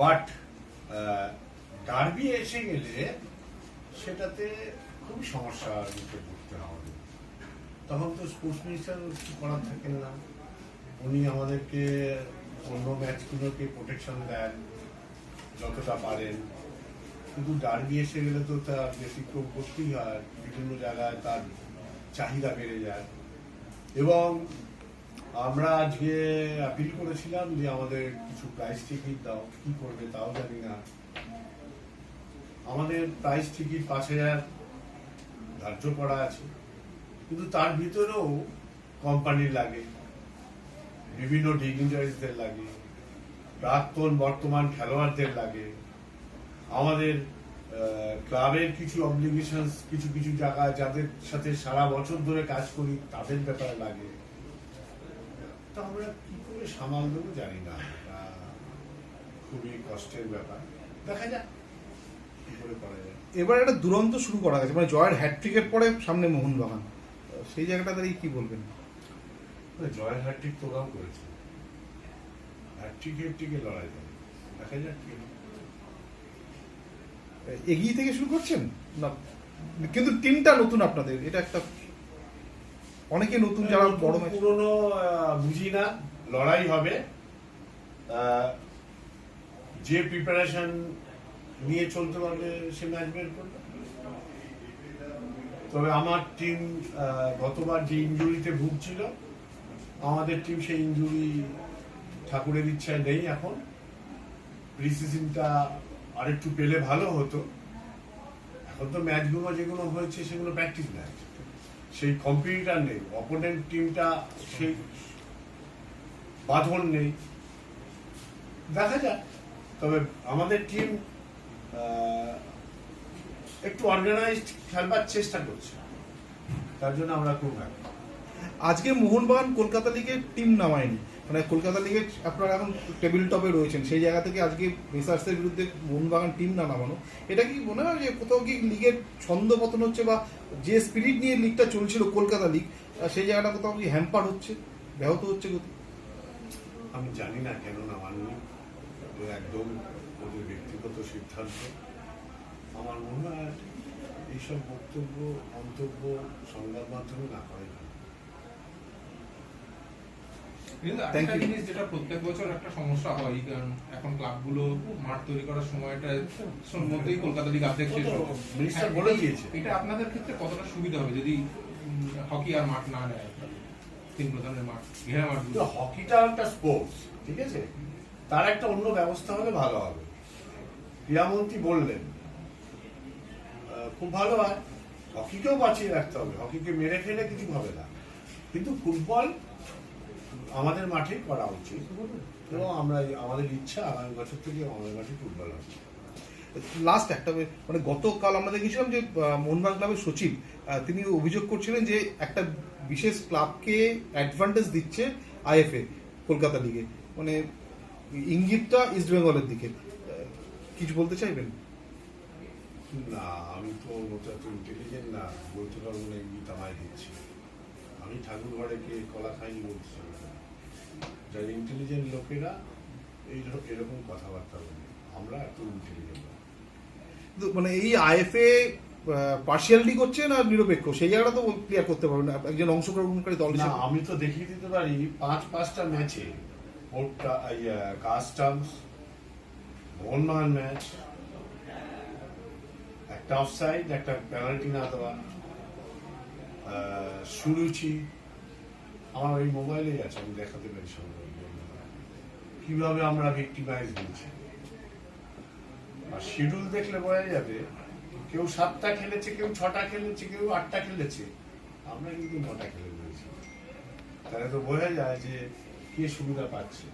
But derby এসে গেলে সেটাতে খুবই সমস্যার মুখে পড়তে হবে। তখন তো স্পোর্টস মিনিস্টার কিছু করার থাকেন না। উনি আমাদেরকে অন্য ম্যাচগুলোকে প্রোটেকশন দেন, যতটা পারেন। কিন্তু ডার্বি এসে গেলে তো তার ব্যতিক্রম করতেই হয়। বিভিন্ন জায়গায় তার চাহিদা বেড়ে যায়। এবং আমরা আজকে আপিল করেছিলাম যে আমাদের কিছু প্রাইস টিকিট দাও, কি করবে তাও জানি না। আমাদের প্রাইস টিকিট পাঁচ হাজার ধার্য করা আছে, কিন্তু তার ভিতরেও কোম্পানির লাগে, বিভিন্ন ডিগনিটারিজদের লাগে, প্রাক্তন বর্তমান খেলোয়াড়দের লাগে। আমাদের ক্লাবের কিছু অব্লিগেশন কিছু কিছু জায়গা যাদের সাথে সারা বছর ধরে কাজ করি, তাদের ব্যাপারে লাগে। তা আমরা কি করে সামাল দেবো জানি না। খুবই কষ্টের ব্যাপার। দেখা যাক কি করে করা যায়। এবার একটা দুরন্ত শুরু করা গেছে মানে জয়ের হ্যাট্রিকের পরে সামনে মোহনবাগান। সেই জায়গাটা দাঁড়িয়ে কি বলবেন? মানে জয় হ্যাট্রিক তোরাও করেছে। হ্যাট্রিক হ্যাট্রিকে লড়াই করে। দেখা যাক কি এগিয়ে থেকে শুরু করছেন? না কিন্তু টিমটা নতুন আপনাদের এটা একটা অনেকে নতুন যারা বড় পুরনো বুঝি না লড়াই হবে। যে প্রিপারেশন নিয়ে চলতে পারবে সে ম্যাচ বের করবে। তবে আমার টিম গতবার যে ইঞ্জুরিতে ভুগছিল আমাদের টিম সেই ইঞ্জুরি ঠাকুরের ইচ্ছায় নেই এখন। প্রিসিজনটা আরেকটু পেলে ভালো হতো। এখন তো ম্যাচগুলো যেগুলো হয়েছে সেগুলো প্র্যাকটিস ম্যাচ সেই কম্পিটিটার নেই অপোনেন্ট টিমটা সেই বাঁধন নেই। দেখা যাক, তবে আমাদের টিম একটু অর্গানাইজড খেলবার চেষ্টা করছে। তার জন্য আমরা খুব আজকে মোহনবাগান কলকাতা লিগের টিম নামায়নি। মানে কলকাতা লিগে আপনারা এখন টেবিল টপে রয়েছেন, সেই জায়গা থেকে আজকে মেসার্সের বিরুদ্ধে মোহনবাগান টিম না নামানো। এটা কি মনে হয় যে কোথাও কি লিগের ছন্দ পতন হচ্ছে বা যে স্পিরিট নিয়ে লিগটা চলছিল কলকাতা লিগ সেই জায়গাটা কোথাও কি হ্যাম্পার হচ্ছে, ব্যাহত হচ্ছে গতি আমি জানি না কেন নামাননি। একদম ওদের ব্যক্তিগত সিদ্ধান্ত। আমার মনে হয় এইসব বক্তব্য, মন্তব্য সংবাদ মাধ্যমে না করে ভালো। একটা জিনিস যেটা প্রত্যেক বছর একটা সমস্যা হয় কারণ এখন ক্লাবগুলো মাঠ তৈরি করার সময়টা মধ্যেই কলকাতা লিগ অর্ধেক শেষ মিনিস্টার হ্যাঁ, বলে দিয়েছে। এটা আপনাদের ক্ষেত্রে কতটা সুবিধা হবে যদি হকি আর মাঠ না নেয়? তিন প্রধানের মাঠ ঘেরা মাঠ হকিটা একটা স্পোর্টস ঠিক আছে? তার একটা অন্য ব্যবস্থা হলে ভালো হবে। ক্রীড়ামন্ত্রী বললেন খুব ভালো হয়। হকিকেও বাঁচিয়ে রাখতে হবে। হকিকে মেরে ফেলে কিছু হবে না। কিন্তু ফুটবল আমাদের মাঠে করা উচিত। এবং আমরা আমাদের ইচ্ছা আগামী বছর থেকে আমাদের মাঠে ফুটবল হবে। লাস্ট একটা মানে গতকাল আমরা দেখেছিলাম যে আহ, মোহনবাগান ক্লাবের সচিব তিনি অভিযোগ করছিলেন যে একটা বিশেষ ক্লাবকে অ্যাডভান্টেজ দিচ্ছে আইএফএ কলকাতা লিগে। মানে ইঙ্গিতটা ইস্ট বেঙ্গলের দিকে। কিছু বলতে চাইবেন? না আমি তো ইন্টেলিজেন্ট না। বলতে পারব না এমনি তামায় দিচ্ছি। আমি ঠাকুর ঘরে কে কলা খাইনি বলতে চাই। যারা ইন্টেলিজেন্ট লোকেরা এই এরকম কথাবার্তা বলে। আমরা এত ইন্টেলিজেন্ট মানে এই আইএফএ পার্সিয়ালিটি করছে না নিরপেক্ষ? সেই জায়গাটা তো ক্লিয়ার করতে পারবে না। একজন অংশগ্রহণকারী দল না আমি তো দেখিয়ে দিতে পারি পাঁচ পাঁচটা ম্যাচে ওটা কাস্টমস মোহনবাগান ম্যাচ একটা অফসাইড একটা পেনাল্টি না দেওয়া সুরুচি আমার ওই মোবাইলেই আছে, আমি দেখাতে পারি সবাই কীভাবে আমরা ভিক্টিমাইজ দিচ্ছি আর শিডিউল দেখলে বোঝা যাবে, কেউ সাতটা খেলেছে, কেউ ছটা খেলেছে, কেউ আটটা খেলেছে। আমরা কিন্তু নটা খেলে রয়েছি তাহলে তো বোঝা যায় যে কে সুবিধা পাচ্ছে।